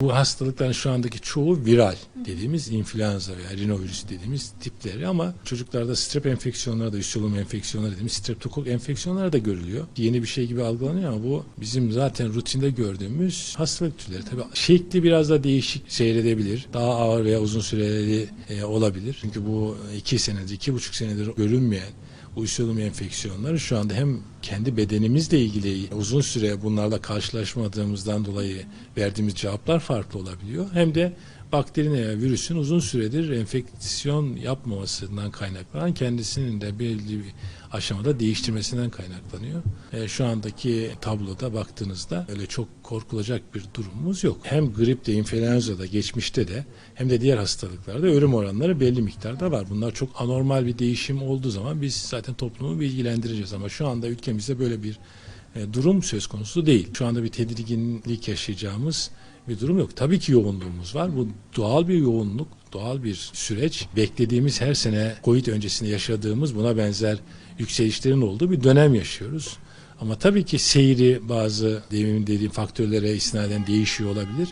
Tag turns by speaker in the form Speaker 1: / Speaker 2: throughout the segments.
Speaker 1: Bu hastalıkların şu andaki çoğu viral dediğimiz influenza veya rinovirüs dediğimiz tipleri ama çocuklarda strep enfeksiyonları da üst solunum enfeksiyonları dediğimiz streptokok enfeksiyonları da görülüyor. Yeni bir şey gibi algılanıyor ama bu bizim zaten rutinde gördüğümüz hastalık türleri. Tabii şekli biraz da değişik seyredebilir. Daha ağır veya uzun süreli e, olabilir. Çünkü bu iki senedir, iki buçuk senedir görülmeyen solunum enfeksiyonları şu anda hem kendi bedenimizle ilgili uzun süre bunlarla karşılaşmadığımızdan dolayı verdiğimiz cevaplar farklı olabiliyor. Hem de bakterinin veya virüsün uzun süredir enfeksiyon yapmamasından kaynaklanan kendisinin de belli bir aşamada değiştirmesinden kaynaklanıyor. E, şu andaki tabloda baktığınızda öyle çok korkulacak bir durumumuz yok. Hem gripte, influenza'da, geçmişte de hem de diğer hastalıklarda ölüm oranları belli miktarda var. Bunlar çok anormal bir değişim olduğu zaman biz zaten toplumu bilgilendireceğiz ama şu anda ülkemizde böyle bir e, durum söz konusu değil. Şu anda bir tedirginlik yaşayacağımız bir durum yok. Tabii ki yoğunluğumuz var. Bu doğal bir yoğunluk, doğal bir süreç. Beklediğimiz her sene Covid öncesinde yaşadığımız buna benzer yükselişlerin olduğu bir dönem yaşıyoruz. Ama tabii ki seyri bazı demin dediğim faktörlere istinaden değişiyor olabilir.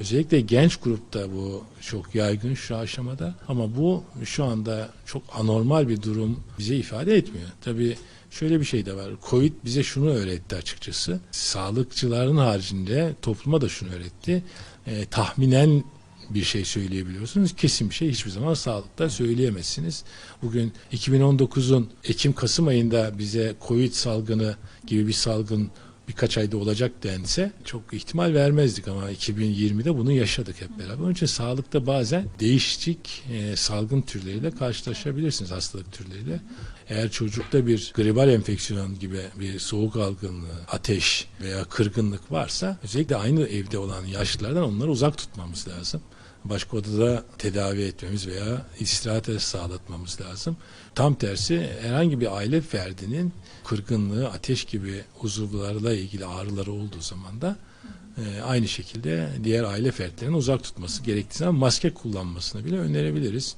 Speaker 1: Özellikle genç grupta bu çok yaygın şu aşamada ama bu şu anda çok anormal bir durum bize ifade etmiyor. Tabii şöyle bir şey de var. Covid bize şunu öğretti açıkçası. Sağlıkçıların haricinde topluma da şunu öğretti. E, tahminen bir şey söyleyebiliyorsunuz. Kesin bir şey hiçbir zaman sağlıkta söyleyemezsiniz. Bugün 2019'un Ekim-Kasım ayında bize Covid salgını gibi bir salgın birkaç ayda olacak dense çok ihtimal vermezdik ama 2020'de bunu yaşadık hep beraber. Onun için sağlıkta bazen değişik e, salgın türleriyle karşılaşabilirsiniz hastalık türleriyle. Eğer çocukta bir gribal enfeksiyon gibi bir soğuk algınlığı, ateş veya kırgınlık varsa özellikle aynı evde olan yaşlılardan onları uzak tutmamız lazım başka odada tedavi etmemiz veya istirahate sağlatmamız lazım. Tam tersi herhangi bir aile ferdinin kırgınlığı, ateş gibi uzuvlarla ilgili ağrıları olduğu zaman da e, aynı şekilde diğer aile fertlerinin uzak tutması gerektiği zaman maske kullanmasını bile önerebiliriz.